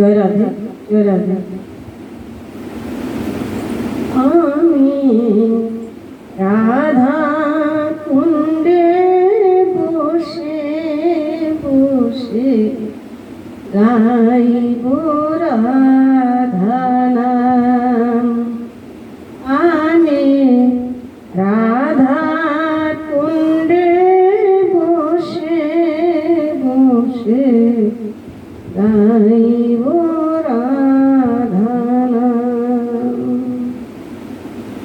வராது வராது আমি রাধা কুণ্ডে বসে বসে গাই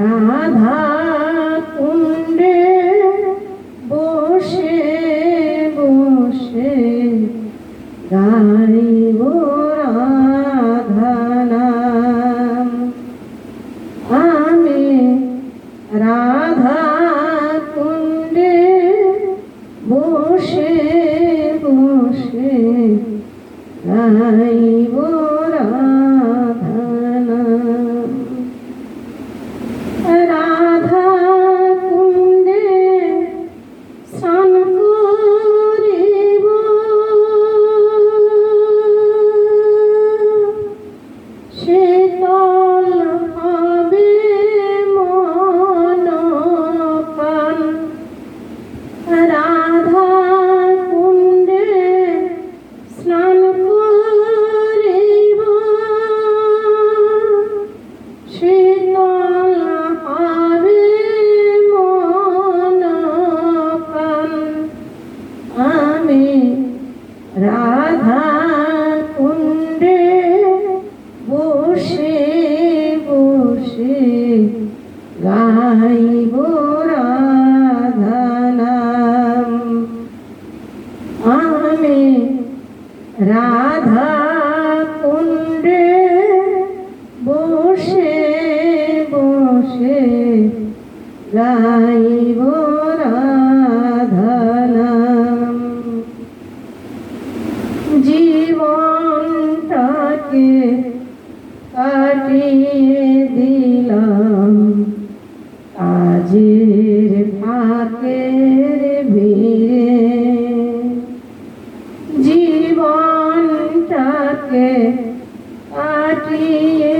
রাধা কুণ্ডে বসে বসে গাড়ি রাধানাম আমি রাধা কুণ্ডে বসে বসে গাড়ি গাইব के आकी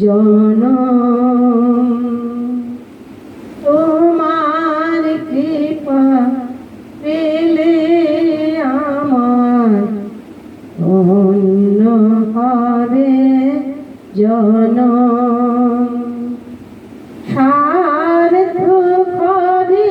জন তোমার কৃপা পেলে আমার অন্য হবে জন সার্থ করে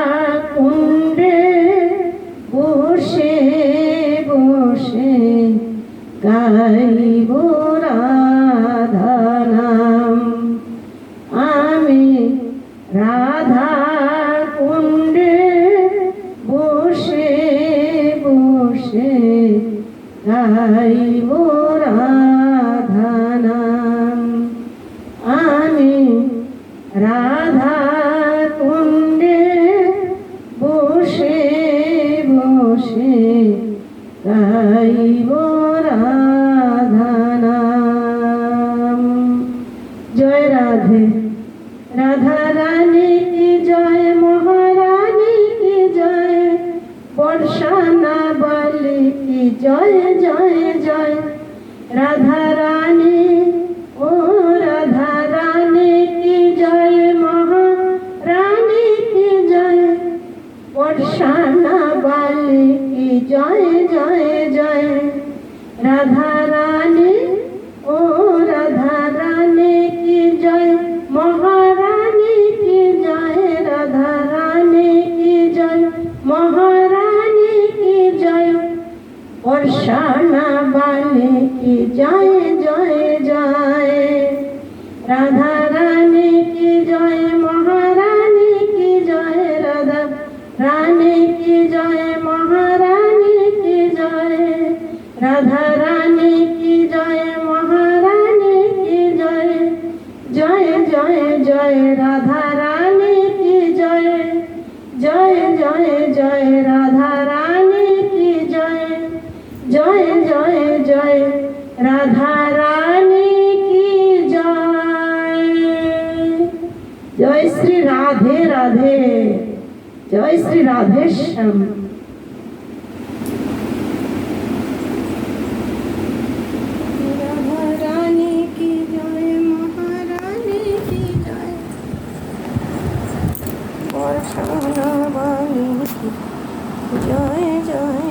নাই রাধা রানী ও রাধা রানী কি জয়? মহারানী কি জয়? রাধা রানী কি জয়? মহারানী কি জয়? বর্ষা রাধা রানী কি জয়? জয় শ্রী রাধে রাধে জয় শ্রী রাধেশ্যাম জয় জয়